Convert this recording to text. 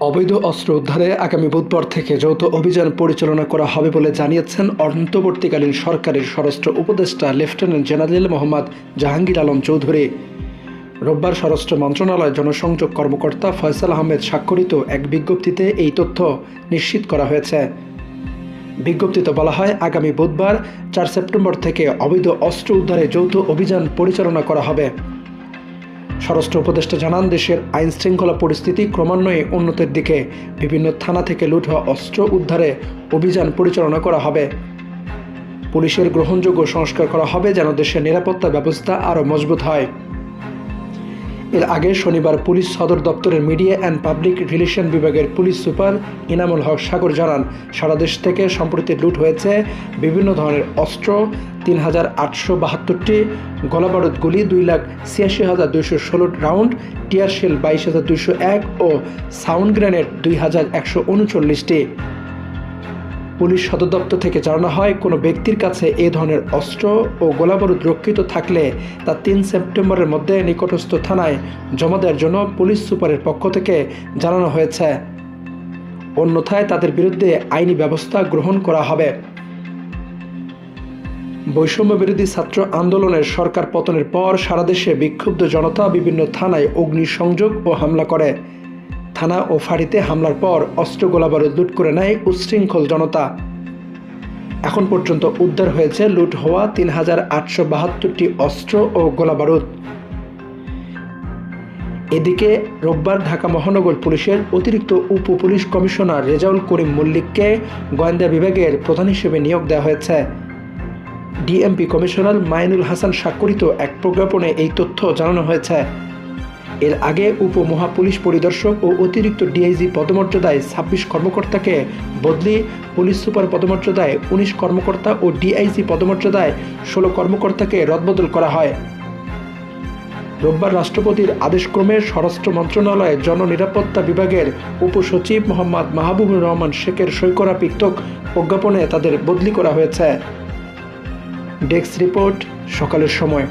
অবৈধ অস্ত্র উদ্ধারে আগামী বুধবার থেকে যৌথ অভিযান পরিচালনা করা হবে বলে জানিয়েছেন অন্তর্বর্তীকালীন সরকারের স্বরাষ্ট্র উপদেষ্টা লেফটেন্যান্ট জেনারেল মোহাম্মদ জাহাঙ্গীর আলম চৌধুরী। রোববার স্বরাষ্ট্র মন্ত্রণালয় জনসংযোগ কর্মকর্তা ফয়সাল আহমেদ স্বাক্ষরিত এক বিজ্ঞপ্তিতে এই তথ্য নিশ্চিত করা হয়েছে। বিজ্ঞপ্তিতে বলা হয়, আগামী বুধবার, চার সেপ্টেম্বর থেকে অবৈধ অস্ত্র উদ্ধারে যৌথ অভিযান পরিচালনা করা হবে। স্বরাষ্ট্র উপদেষ্টা জানান, দেশের আইন শৃঙ্খলা পরিস্থিতি ক্রমান্বয়ে উন্নতির দিকে বিভিন্ন থানা থেকে লুট হওয়া অস্ত্র উদ্ধারে অভিযান পরিচালনা করা হবে। পুলিশের গ্রহণযোগ্য সংস্কার করা হবে যেন দেশের নিরাপত্তা ব্যবস্থা আরও মজবুত হয়। এর আগে শনিবার পুলিশ সদর দপ্তরের মিডিয়া অ্যান্ড পাবলিক রিলেশন বিভাগের পুলিশ সুপার ইনামুল হক সাগর জানান, সারা দেশ থেকে সম্প্রতি লুট হয়েছে বিভিন্ন ধরনের অস্ত্র, তিন হাজার আটশো বাহাত্তরটি গলাবারুদ গুলি, দুই লাখ ছিয়াশি হাজার দুইশো ষোলো রাউন্ড, টিয়ার শেল বাইশ হাজার দুইশো এক ও সাউন্ড গ্রেনেড দুই হাজার একশো উনচল্লিশটি। পুলিশ সদর দপ্তর থেকে জানানো হয়, কোনো ব্যক্তির কাছে এ ধরনের অস্ত্র ও গোলাবারুদ রক্ষিত থাকলে তা তিন সেপ্টেম্বরের মধ্যে নিকটস্থ থানায় জমা দেওয়ার জন্য পুলিশ সুপারের পক্ষ থেকে জানানো হয়েছে। অন্যথায় তাদের বিরুদ্ধে আইনি ব্যবস্থা গ্রহণ করা হবে। বৈষম্য বিরোধী ছাত্র আন্দোলনের সরকার পতনের পর সারা দেশে বিক্ষুব্ধ জনতা বিভিন্ন থানায় অগ্নিসংযোগ ও হামলা করে। থানা ও ফাঁড়িতে হামলার পর অস্ত্র গোলাবারুদ লুট করে নেয় উচ্ছৃঙ্খল জনতা। এখন পর্যন্ত উদ্ধার হয়েছে লুট হওয়া তিন হাজার আটশো বাহাত্তরটি অস্ত্র ও গোলাবারুদ। এদিকে রোববার ঢাকা মহানগর পুলিশের অতিরিক্ত উপ পুলিশ কমিশনার রেজাউল করিম মল্লিককে গোয়েন্দা বিভাগের প্রধান হিসেবে নিয়োগ দেওয়া হয়েছে। ডিএমপি কমিশনার মাইনুল হাসান স্বাক্ষরিত এক প্রজ্ঞাপনে এই তথ্য জানানো হয়েছে। এর আগে উপমহাপুলিশ পরিদর্শক ও অতিরিক্ত ডিআইজি পদমর্যাদায় ছাব্বিশ কর্মকর্তাকে বদলি, পুলিশ সুপার পদমর্যাদায় উনিশ কর্মকর্তা ও ডিআইজি পদমর্যাদায় ষোলো কর্মকর্তাকে রদবদল করা হয়। রোববার রাষ্ট্রপতির আদেশক্রমে স্বরাষ্ট্র মন্ত্রণালয়ের জননিরাপত্তা বিভাগের উপসচিব মোহাম্মদ মাহবুবুর রহমান শেখের সই করা পিক্তক প্রজ্ঞাপনে তাদের বদলি করা হয়েছে। ডেস্ক রিপোর্ট, সকালের সময়।